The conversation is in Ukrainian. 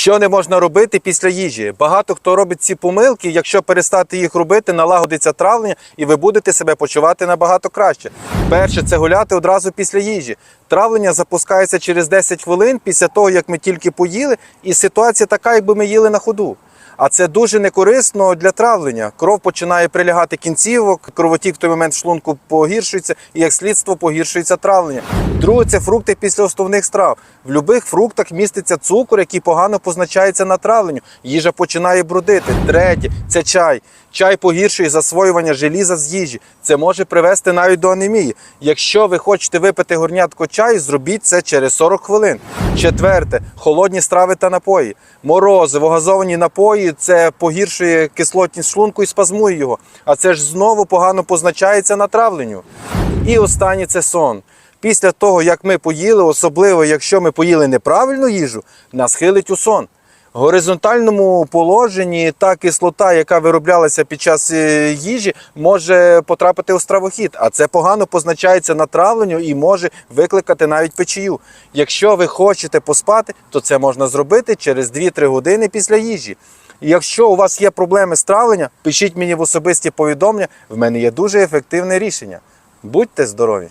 Що не можна робити після їжі? Багато хто робить ці помилки. Якщо перестати їх робити, налагодиться травлення, і ви будете себе почувати набагато краще. Перше це гуляти одразу після їжі. Травлення запускається через 10 хвилин після того, як ми тільки поїли, і ситуація така, якби ми їли на ходу. А це дуже некорисно для травлення. Кров починає прилягати кінцівок, кровотік в той момент в шлунку погіршується, і як слідство погіршується травлення. Друге, це фрукти після основних страв. В будь-яких фруктах міститься цукор, який погано позначається на травленню. Їжа починає брудити. Третє це чай. Чай погіршує засвоювання желіза з їжі. Це може привести навіть до анемії. Якщо ви хочете випити горнятко чаю, зробіть це через 40 хвилин. Четверте холодні страви та напої. Морозиво, газовані напої це погіршує кислотність шлунку і спазмує його. А це ж знову погано позначається на травленню. І останнє це сон. Після того, як ми поїли, особливо якщо ми поїли неправильну їжу, нас хилить у сон. Горизонтальному положенні та кислота, яка вироблялася під час е, їжі, може потрапити у стравохід, а це погано позначається на травленню і може викликати навіть печію. Якщо ви хочете поспати, то це можна зробити через 2-3 години після їжі. Якщо у вас є проблеми з травленням, пишіть мені в особисті повідомлення. В мене є дуже ефективне рішення. Будьте здорові!